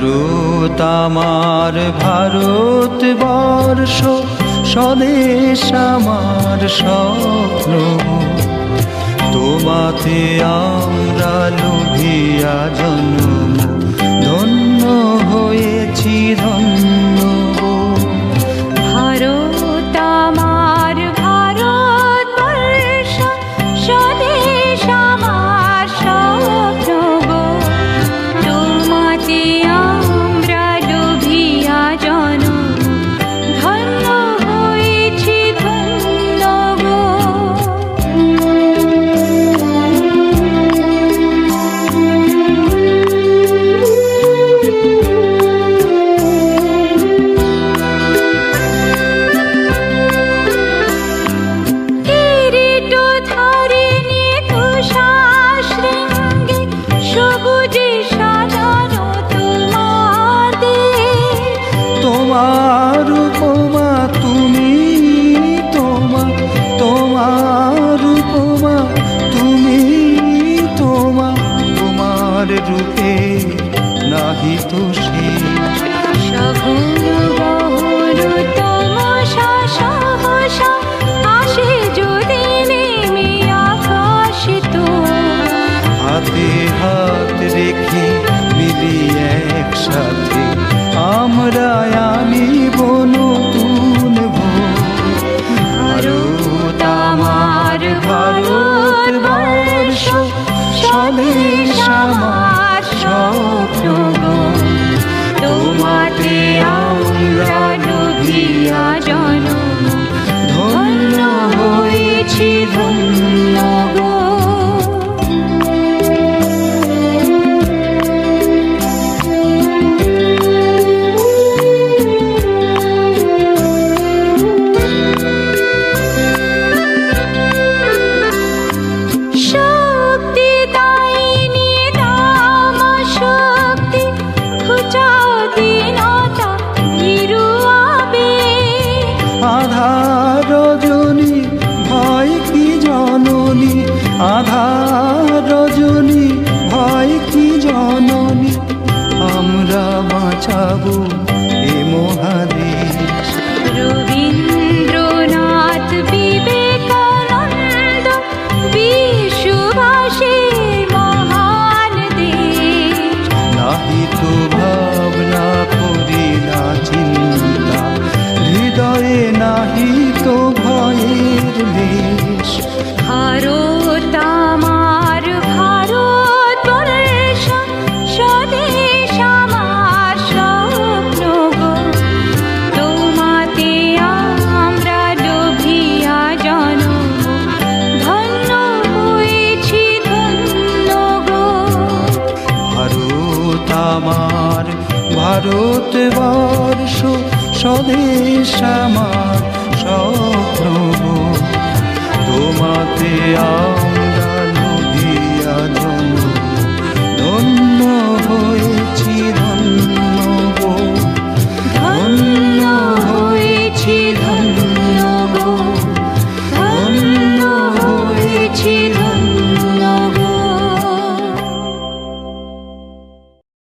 ভারত আমার ভারত বর্ষ স্বদেশ আমার স্বপ্ন। তোমাতে আমরা লোভিয়া জন্ম। রূপে ভারে রবীন্দ্রনাথ বিবেকানন্দ বিশুভাষীর মহান দেশ। ভাবনা ভারত বর্ষ স্বদেশ আমার স্বপ্ন তোমাতে আমার